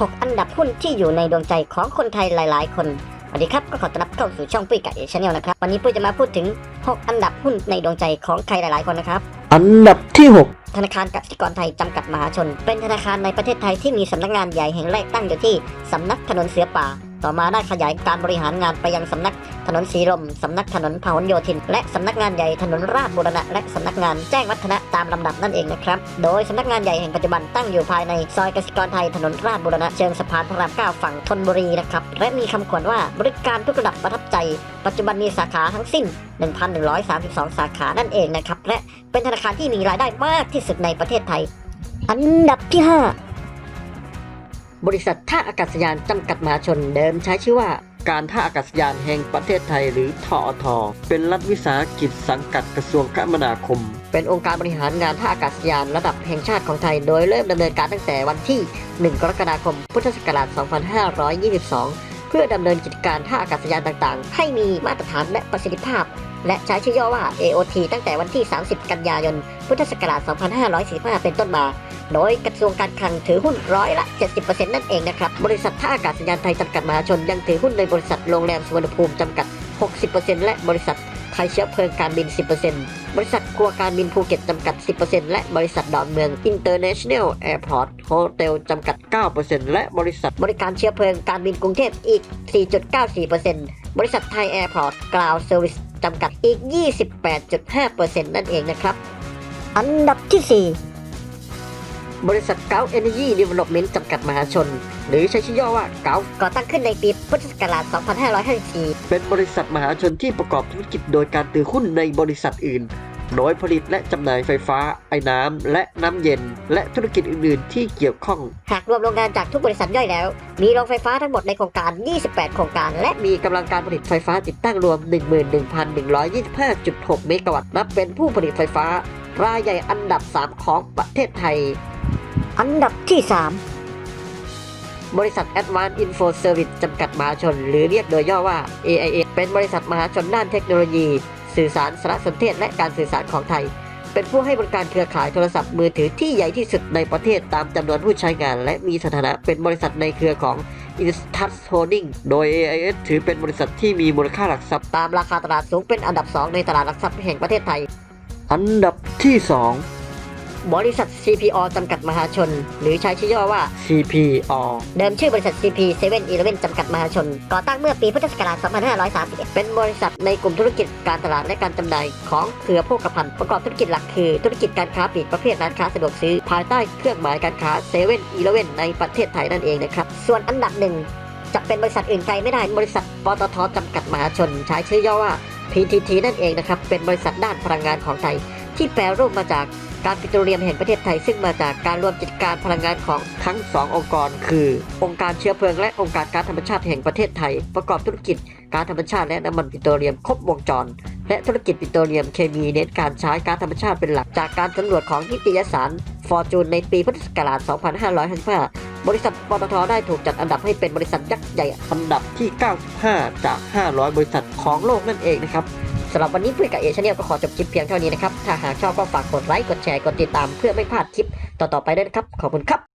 6 อันดับหุ้นที่อยู่ในดวงใจของคนไทยหลาย ๆ คนสวัสดีครับก็ขอต้อนรับเข้าสู่ช่องปุ้ยกับเอชแนลนะครับ วันนี้ปุ้ยจะมาพูดถึง 6 อันดับหุ้นในดวงใจของใครหลาย ๆ คนนะครับ อันดับที่ธนาคารกสิกรไทยจำกัดมหาชน เป็นธนาคารในประเทศไทยที่มีสำนักงานใหญ่แห่งแรกตั้งอยู่ที่สำนักถนนเสือป่า ต่อมาได้ขยายการบริหารงานไปยังสำนักถนนสีลม สำนักถนนพหลโยธิน และสำนักงานใหญ่ถนนราชบุรณะ และสำนักงานแจ้งวัฒนะตามลำดับนั่นเองนะครับ โดยสำนักงานใหญ่แห่งปัจจุบันตั้งอยู่ภายในซอยกสิกรไทยถนนราชบุรณะเชิงสะพานพระรามเก้าฝั่งธนบุรีนะครับ และมีคำขวัญว่าบริการทุกระดับประทับใจ ปัจจุบันมีสาขาทั้งสิ้น 1,132 สาขานั่นเองนะครับ และเป็นธนาคารที่มีรายได้มากที่สุดในประเทศไทย อันดับที่ 5 บริษัทท่าอากาศยานจำกัดมหาชนเดิมใช้ชื่อว่า การท่าอากาศยานแห่งประเทศไทยหรือทอทเป็นรัฐวิสาหกิจสังกัดกระทรวงคมนาคม เป็นองค์การบริหารงานท่าอากาศยานระดับแห่งชาติของไทย โดยเริ่มดำเนินการตั้งแต่วันที่ 1 กรกฎาคม พุทธศักราช 2522 เพื่อดำเนินกิจการท่าอากาศยานต่างๆ ให้มีมาตรฐานและประสิทธิภาพ และใช้ชื่อย่อว่า AOT ตั้งแต่วันที่ 30 กันยายน พุทธศักราช 2545 เป็นต้นมา โดยกระทรวงการคลังถือหุ้นร้อยละ 70%นั่นเองนะครับ บริษัทท่าอากาศยานไทยจำกัดมหาชนยังถือหุ้นในบริษัทโรงแรมสุวรรณภูมิจำกัด 60%และบริษัทไทยเชื้อเพลิงการบิน 10%บริษัทครัวการบินภูเก็ตจำกัด 10%และบริษัทดอนเมือง International Airport Hotel จำกัด 9%และบริษัทบริการเชื้อเพลิงการบินกรุงเทพอีก 4.94%บริษัทไทยแอร์พอร์ตกลาวเซอร์วิสจำกัดอีก 28.5%นั่นเองนะครับ อันดับที่ 4 บริษัทเกาเอเนจีดีเวล็อปเมนต์จำกัดมหาชน หรือใช้ชื่อย่อว่าเกาก่อตั้งขึ้นในปีพุทธศักราช 2554 เป็นบริษัทมหาชนที่ประกอบธุรกิจโดยการถือหุ้นในบริษัทอื่น โดยผลิตและจำหน่ายไฟฟ้า ไอ้น้ำ และน้ำเย็น และธุรกิจอื่น ๆ ที่เกี่ยวข้อง หากรวมโรงงานจากทุกบริษัทย่อยแล้ว มีโรงไฟฟ้าทั้งหมดในโครงการ 28 โครงการ และมีกำลังการผลิตไฟฟ้าติดตั้งรวม 11,125.6 เมกะวัตต์ นับเป็นผู้ผลิตไฟฟ้ารายใหญ่อันดับ 3 ของประเทศไทย อันดับที่บริษัท Advanced Info Service จำกัดมหาชน หรือเรียกโดยย่อว่า AIA เป็นบริษัทมหาชนด้านเทคโนโลยี สื่อสารสารสนเทศและการสื่อสารของไทย เป็นผู้ให้บริการเครือข่ายโทรศัพท์มือถือที่ใหญ่ที่สุดในประเทศตามจำนวนผู้ใช้งาน และมีสถานะเป็นบริษัทในเครือของ Instas Holding โดย AIS ถือเป็นบริษัทที่มีมูลค่าหลักทรัพย์3ตามราคาตลาดสูงเป็นอันดับ 2 ในตลาดหลักทรัพย์แห่งประเทศไทย อันดับที่ บริษัท CPO จำกัดมหาชน หรือใช้ชื่อย่อว่า2 CPO เดิมชื่อบริษัท CP 7 11จำกัดมหาชน ก่อตั้งเมื่อปีพุทธศักราช 2531 เป็นบริษัทในกลุ่มธุรกิจการตลาดและการจำหน่ายของเครือโภคภัณฑ์ประกอบธุรกิจหลักคือธุรกิจการค้าปลีกประเภทร้านค้าสะดวกซื้อ ภายใต้เครื่องหมายการค้า7 11ในประเทศไทยนั่นเองนะครับ ส่วนอันดับหนึ่งจะเป็นบริษัทอื่นไกลไม่ได้บริษัทปตทจำกัดมหาชน ใช้ชื่อย่อว่า PTT นั่นเองนะครับเป็นบริษัทด้านพลังงานของไทย ที่แปรรูปมาจากการปิโตรเลียมแห่งประเทศไทย ซึ่งมาจากการรวมกิจการพลังงานของทั้ง 2 องค์กร คือ องค์การเชื้อเพลิงและองค์การก๊าซธรรมชาติแห่งประเทศไทย ประกอบธุรกิจก๊าซธรรมชาติและน้ำมันปิโตรเลียมครบวงจร และธุรกิจปิโตรเลียมเคมีเน้นการใช้ก๊าซธรรมชาติเป็นหลักจากการสำรวจของนิตยสารฟอร์จูนในปีพุทธศักราช 2555 บริษัทปตทได้ถูกจัดอันดับให้เป็นบริษัทยักษ์ใหญ่อันดับที่ 95 จาก 500 บริษัทของโลกนั่นเองนะครับ สำหรับวันนี้พุ้ยกับเอชแนลก็ขอจบคลิปเพียงเท่านี้นะครับ ถ้าหากชอบก็ฝากกดไลค์ กดแชร์ กดติดตามเพื่อไม่พลาดคลิปต่อๆไปด้วยนะครับ ขอบคุณครับ